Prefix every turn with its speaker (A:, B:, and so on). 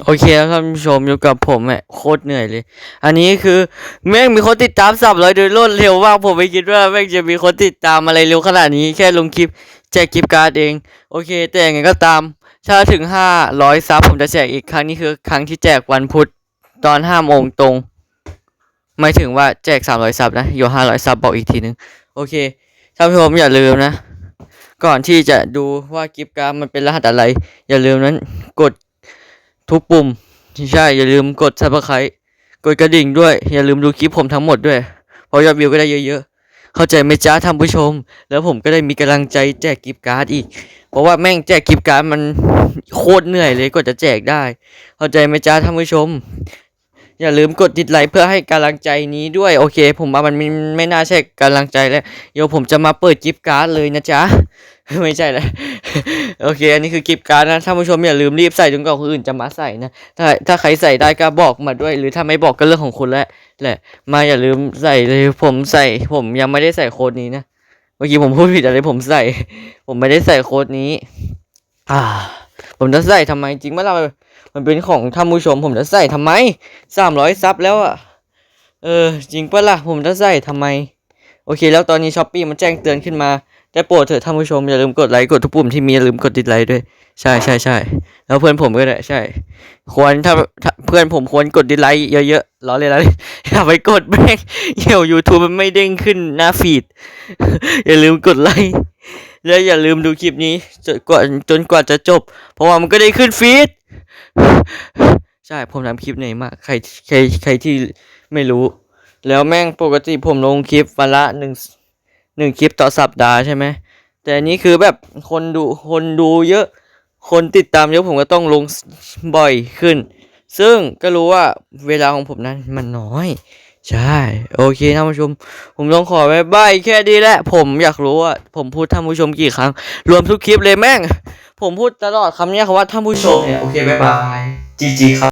A: โอเคแล้วท่านผู้ชมอยู่กับผมอะโคตรเหนื่อยเลย อันนี้คือแม่งมีคนติดตามสับร้อยโดยรวดเร็วมากผมไม่คิดว่าแม่งจะมีคนติดตามอะไรเร็วขนาดนี้แค่ลงคลิปแจกกิฟต์การ์ดเอง โอเค แต่ยังไงก็ตาม ถ้าถึงห้าร้อยซับผมจะแจกอีกครั้งนี้คือครั้งที่แจกวันพุธตอนห้าโมงตรงหมายถึงว่าแจกสามร้อยซับนะโยห้าร้อยซับบอกอีกทีนึงโอเคท่านผู้ชมอย่าลืมนะ ก่อนที่จะดูว่ากิฟต์การ์ดมันเป็นรหัสอะไร อย่าลืมนั้นกด ทุกปุ่ม ใช่ อย่าลืมกด subscribe กดกระดิ่งด้วย อย่าลืมดูคลิปผมทั้งหมดด้วย เพราะยอดวิวก็ได้เยอะๆ เข้าใจไหมจ้าท่านผู้ชม แล้วผมก็ได้มีกำลังใจแจกกิฟต์การ์ดอีก เพราะว่าแม่งแจกกิฟต์การ์ดมันโคตรเหนื่อยเลยกว่าจะแจกได้ เข้าใจไหมจ้าท่านผู้ชม อย่าลืมกดติดไลค์เพื่อให้กำลังใจนี้ด้วยโอเค ผมว่ามันไม่ไม่น่าใช่กำลังใจแล้วเดี๋ยวผมจะมาเปิดกิฟต์การ์ดเลยนะจ๊ะไม่ใช่แล้วโอเค อันนี้คือกิฟต์การ์ดนะท่านผู้ชมอย่าลืมรีบใส่จนกว่าคนอื่นจะมาใส่นะถ้าถ้าใครใส่ได้ก็บอกมาด้วย หรือถ้าไม่บอกก็เรื่องของคุณแหละแหละมาอย่าลืมใส่เลยผมใส่ผมยังไม่ได้ใส่โค้ดนี้นะเมื่อกี้ผมพูดผิดอะไรผมใส่ ผมไม่ได้ใส่โค้ดนี้ อ่า ผมจะใส่ทำไมจริงเมื่อเรามันเป็นของท่านผู้ชม ผมจะใส่ทำไมสามร้อยซับแล้วอะเออจริงปะล่ะผมจะใส่ทำไม โอเค แล้วตอนนี้ช้อปปี้มันแจ้งเตือนขึ้นมาแต่โปรดเถอะท่านผู้ชมอย่าลืมกดไลค์กดทุกปุ่มที่มีอย่าลืมกดติดไลค์ด้วยใช่ใช่ใช่แล้วเพื่อนผมก็ได้ใช่ ควรถ้าเพื่อนผมควรกดดิสไลค์เยอะๆล้อเลยล้อเลยอย่าไปกดแม่งเดี๋ยว YouTube มันไม่เด้งขึ้นหน้าฟีด อย่าลืมกดไลค์ และอย่าลืมดูคลิปนี้จนกว่าจนกว่าจะจบ เพราะว่ามันก็ได้ขึ้นฟีดใช่ผมทำคลิปเหนื่อยมากใครใครใครที่ไม่รู้ แล้วแม่งปกติผมลงคลิปวันละหนึ่งหนึ่งคลิปต่อสัปดาห์ใช่ไหมแต่อันนี้คือแบบคนดูคนดูเยอะคนติดตามเยอะผมก็ต้องลงบ่อยขึ้น ซึ่งก็รู้ว่าเวลาของผมนั้นมันน้อย ใช่ โอเคท่านผู้ชม ผมต้องขอบ๊ายบายแค่ดีแหละผมอยากรู้ว่าผมพูดท่านผู้ชมกี่ครั้ง รวมทุกคลิปเลยแม่ง ผมพูดตลอดคำเนี้ยคำว่าท่านผู้ชมเนี่ยโอเคบายบายจีจีครับ